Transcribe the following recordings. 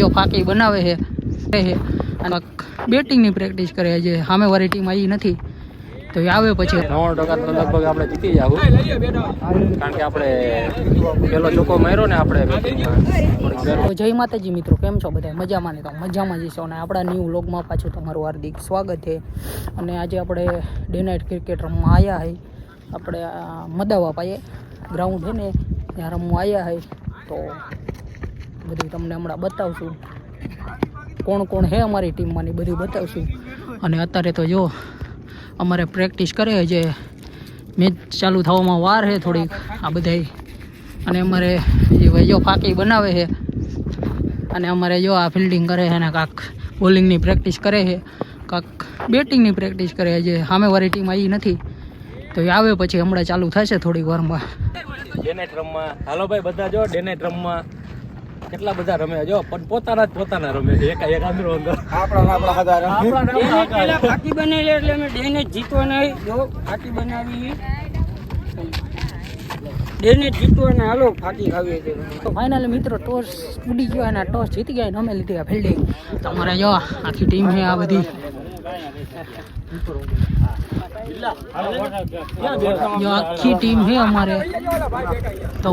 જો ફાકી બનાવે છે છે. અને બેટિંગની પ્રેક્ટિસ કરે છે. સામેવાળી ટીમ આવી નથી. તો એ આવે પછી. નવ ટકા તો લગભગ આપણે જીતી જાવ કારણ કે આપણે પેલો ચોકો માર્યો ને આપણે જય માતાજી મિત્રો કેમ છો બધા મજામાં ને તો મજામાં જઈશો અને આપણા ન્યૂ વ્લોગમાં પાછું તમારું હાર્દિક સ્વાગત છે. અને આજે આપણે ડે નાઇટ ક્રિકેટ રમવા આવ્યા હઈ આપણે મદાવા પાયે. ગ્રાઉન્ડ છે ને ત્યાં રમવા આવ્યા હઈ તો બધું તમને હમણાં બતાવશું. કોણ કોણ છે અમારી ટીમમાં ને બધું બતાવશું. અને અત્યારે તો જો, અમારે પ્રેક્ટિસ કરે છે. મેચ ચાલુ થવામાં વાર છે થોડીક, આ બધાય. અને અમારે જે ભાઈ જો ફાકી બનાવે છે. અને અમારે જો આ ફિલ્ડિંગ કરે છે ને કાંક બોલિંગની પ્રેક્ટિસ કરે છે. કાંક બેટિંગની પ્રેક્ટિસ કરે છે. સામેવાળી ટીમ આવી નથી. તો એ આવે પછી હમણાં ચાલુ થશે થોડીક વારમાં. ડેનેટ રમવા હાલો ભાઈ, બધા જો ડેનેટ રમવા કેટલા બધા રમે જો પણ પોતાના જ પોતાના રમે છે. એક આંધળો અંદર. પેલા ફાકી બનાવેલી એટલે અમે ડેને જીતવાના જો ફાકી બનાવી. ડેને જીતવાના હાલો ફાકી ખાવી છે. તો ફાઇનલ મિત્રો ટોસ ઉડી ગયો અને ટોસ જીતી ગયા અમે લીધી આ ફિલ્ડિંગ તમારે જો આખી ટીમ છે આ બધી. આખી ટીમ છે અમારે તો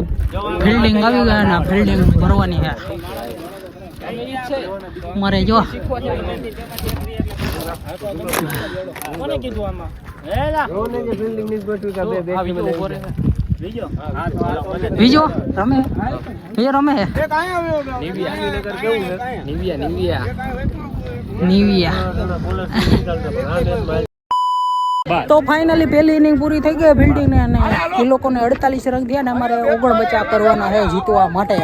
ફિલ્ડિંગ આવી ગયા ને ફિલ્ડિંગ ભરવાની છે અમારે જો બીજો રમે રમે નિવિયા નિવિયા નીવિયા તો ફાઇનલી પહેલી ઇનિંગ પૂરી થઈ ગઈ ફિલ્ડિંગ ને અને એ લોકોને અડતાલીસ રન થયા ને અમારે ઓગણ બચા કરવાના છે જીતવા માટે.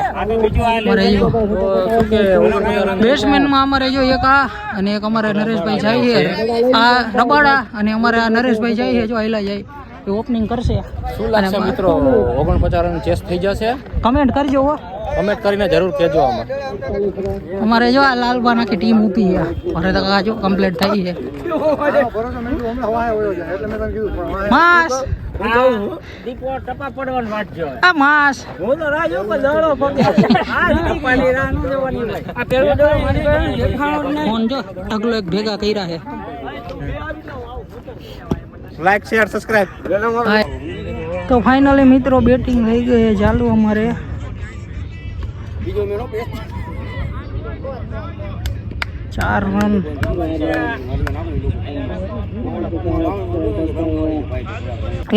બેટ્સમેનમાં અમારે જો એક આ અને એક અમારે નરેશભાઈ જાય છે. આ રબાડા અને અમારે આ નરેશભાઈ જાય છે જો આયલા જાય. એ ઓપનિંગ કરશે. શું લાગશે મિત્રો? ઓગણપચાસ રન ચેસ થઈ જશે? કમેન્ટ કરજો હો. કમેન્ટ કરીને જરૂર કહેજો આમાં. અમારે જો આ લાલબાન આખી ટીમ ઊભી છે. મારે તો આ જો કમ્પ્લીટ થઈ છે. માસ. દીપો ટપા પડવાનું વાંચજો આ માસ. હું તો રાહ જોઉં પણ દડો પગે આ ટપાની રાહ ન જોવાની હોય આ પેલો દડો મારી પાસે દેખાણો જ નહીં ફોન જો ઢગલો એક ભેગા કર્યા છે. લાઈક શેર સબસ્ક્રાઇબ તો ફાઇનલી મિત્રો બેટિંગ થઈ ગઈ છે ચાલુ અમારે. ચાર રન.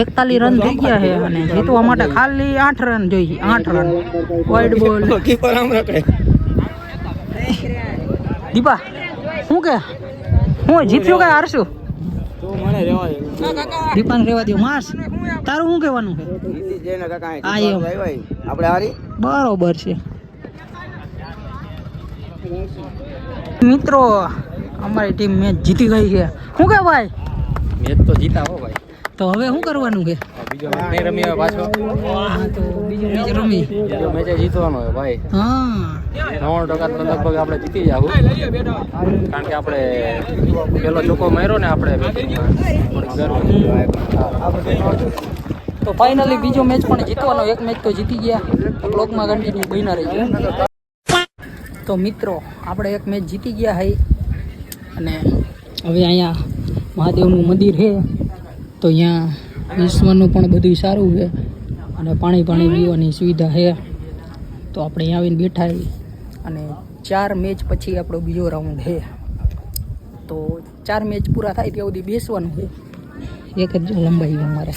એકતાલીસ રન થઈ ગયા છે અને જીતવા માટે ખાલી આઠ રન જોઈએ. આઠ રન. વાઇડ બોલ દીપા શું કે? હું જીત્યું કે હારશું? દીપાને રેવા દો. માસ તારું શું કહેવાનું છે? બરોબર છે. મિત્રો અમારી ટીમ મેચ જીતી ગઈ છે. શું કે ભાઈ? મેચ તો જીતા હો ભાઈ. તો હવે શું કરવાનું છે? બીજો મેચ નહીં રમી હવે પાછો. હા તો બીજો મેચ રમી. બીજો મેચ જીતવાનો હોય ભાઈ. હા. નવ્વાણું ટકા તો લગભગ આપણે જીતી જાવું કારણ કે આપણે પેલો ચોકો માર્યો ને આપણે. તો ફાઇનલી બીજો મેચ પણ જીતવાનો એક મેચ તો જીતી ગયા. બ્લોકમાં કન્ટિન્યુ બન્યા રહીજો. તો મિત્રો, આપણે એક મેચ જીતી ગયા હઈ. અને હવે અહીંયા મહાદેવનું મંદિર છે. તો અહીંયા વિશ્વનું પણ બધું સારું છે. અને પાણી પાણી પીવાની સુવિધા છે. તો આપણે અહીંયા આવીને બેઠા અને ચાર મેચ પછી આપણો બીજો રાઉન્ડ છે. તો ચાર મેચ પૂરા થાય ત્યાં સુધી બેસવાનું છે. એક જ લંબાઈ અમારે.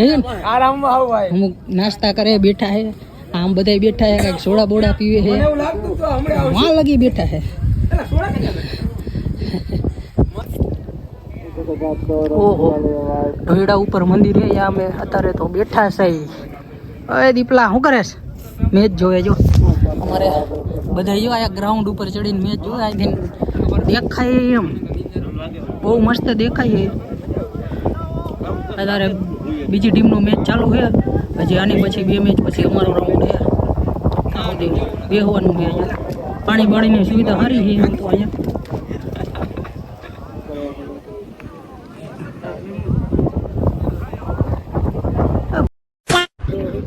ને? આરામમાં આવું ભાઈ. અમુક નાસ્તા કરે બેઠા હે. આમ બધા બેઠા હે કંઈક સોડા બોડા પીવે હે. વાં લગી બેઠા હે. ઓહો. ઢોયડા ઉપર મંદિર હે યા અમે અત્યારે તો બેઠા છે. અરે દીપલા શું કરે છે? મેચ જોવે જો. અમારે બધા જો આયા ગ્રાઉન્ડ ઉપર ચડીને મેચ જોવે આઈ દેખાય એમ. બહુ મસ્ત દેખાય છે. અત્યારે બીજી ટીમનો મેચ ચાલુ છે. હજી આની પછી બે મેચ પછી અમારો રાઉન્ડ છે. બે હોવાનું છે પાણી પાણીની સુવિધા સારી છે. તો અહીંયા.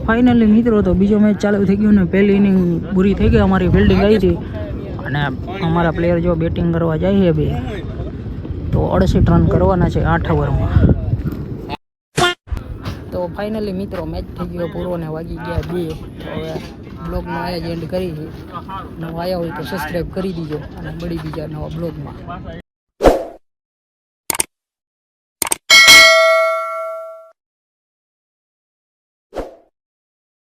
ફાઇનલી મિત્રો, તો બીજો મેચ ચાલુ થઈ ગયો ને પહેલી ઇનિંગ પૂરી થઈ ગઈ. અમારી ફિલ્ડિંગ આવી હતી અને અમારા પ્લેયર જો બેટિંગ કરવા જાય છે બે. તો અડસી રન કરવાના છે આઠ ઓવરમાં તો ફાઇનલી મિત્રો મેચ થઈ ગયો પૂરો ને વાગી ગયા બે. હવે બ્લોગમાં આયા જ એન્ડ કરી. નવા આવ્યા હોય તો સબસ્ક્રાઈબ કરી દીજો અને મળી બીજા નવા બ્લોગમાં